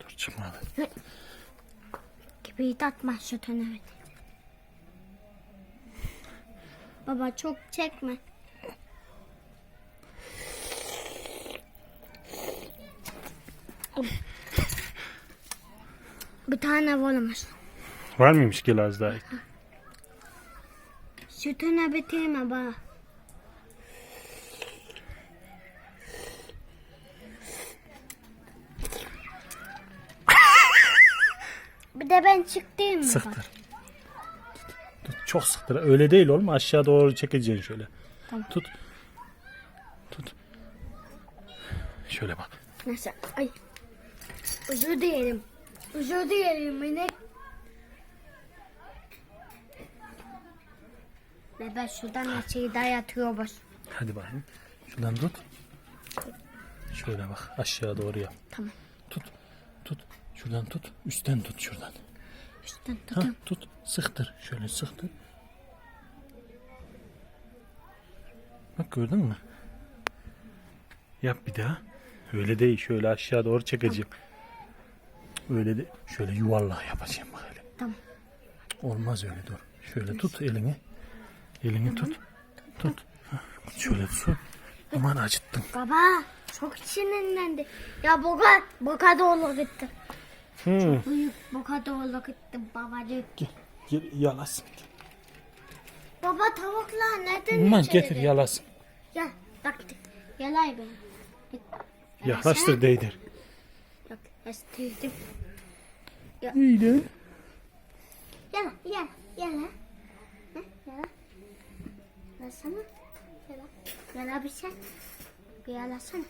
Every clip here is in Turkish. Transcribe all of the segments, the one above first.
Dur çıkmadı. Gibi atma şu evet. Baba çok çekme. Bir tane olamaz. Var mıymış gel az daha. Sütünü bitirme baba. Bir de ben çıktım mı? Sıktır. Tut, çok sıktır. Öyle değil oğlum. Aşağı doğru çekeceksin şöyle. Tamam. Tut. Tut. Şöyle bak. Nasıl? Ay. Özür dilerim. Özür dilerim minik. Bebe şuradan açıyı dayatıyor boş. Hadi bakayım. Şuradan tut. Şöyle bak. Aşağı doğru yap. Tamam. Tut. Tut. Şuradan tut. Üstten tut şuradan. Üstten Ha, tutayım. tut. Sıktır. Şöyle sıktır. Bak gördün mü? Yap bir daha. Öyle değil. Şöyle aşağı doğru çekeceğim. Öyle de şöyle yuvarlak yapacağım böyle. Tamam. Olmaz öyle dur. Şöyle tut elini. Elini tut. Tut. Hah, Şöyle tut. Aman acıttın. Baba çok sinirlendi. Ya boka, boka doğru gitti. Büyük boka doğru gitti babacık. Gel, gel yalasın. Baba tavuklar neden Aman getir yalasın. Gel bak yalay beni. Yaklaştır değdir. Bak yastırdım. İyi Yala yala yala. Hı, Yala. Yalasana. Yala. Yala bir şey. Yalasana.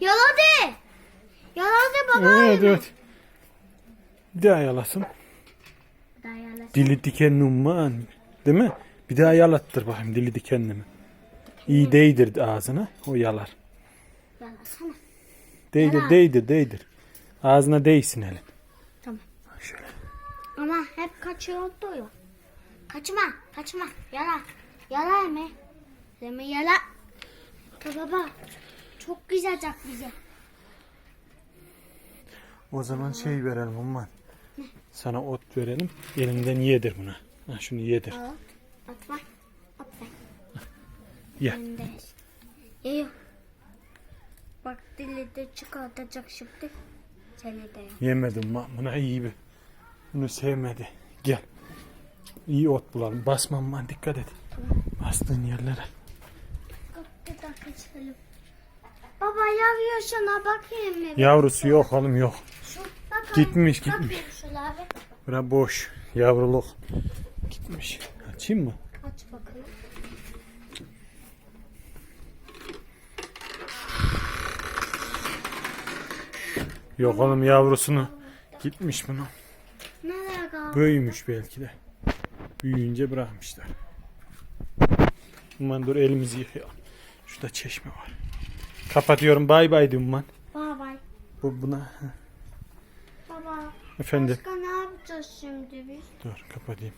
Yaladı baba. Evet evet. Bir daha yalasın. Dili dikenli umman. Değil mi? Bir daha yalattır bakayım dili dikenli mi? İyi değdir ağzına. O yalar. Yalasana. Değdir değdir değdir. Ağzına değsin elin. Tamam. Şöyle. Ama hep kaçıyordu ya. Kaçma, kaçma. Yala. Yala mı? Deme yala. Baba. Çok güzelcek bize. O zaman şey verelim umman. Sana ot verelim. Elinden yedir buna. Ha, şunu yedir. Al. At var. Ver. Ye. Yiyor. Bak dili de çıkartacak şimdi. Seni de. Yemedim ma. Buna iyi bir. Bunu sevmedi. Gel. İyi ot bulalım. Basmam man dikkat et. Bastığın yerlere. Bir dakika çekelim. Baba yavruyor şuna bakayım mı? Yavrusu yok oğlum yok. Gitmiş, gitmiş. Bura boş. Yavruluk. Gitmiş. Açayım mı? Aç bakayım. Yok oğlum yavrusunu. Gitmiş bunu. Nereye kaldı? Büyümüş belki de. Büyüyünce bırakmışlar. Umman dur elimizi yıkayalım. Şurada çeşme var. Kapatıyorum bay bay de Umman. Baba bay. Bu buna. Efendim. Başka ne yapacağız şimdi biz? Dur kapatayım.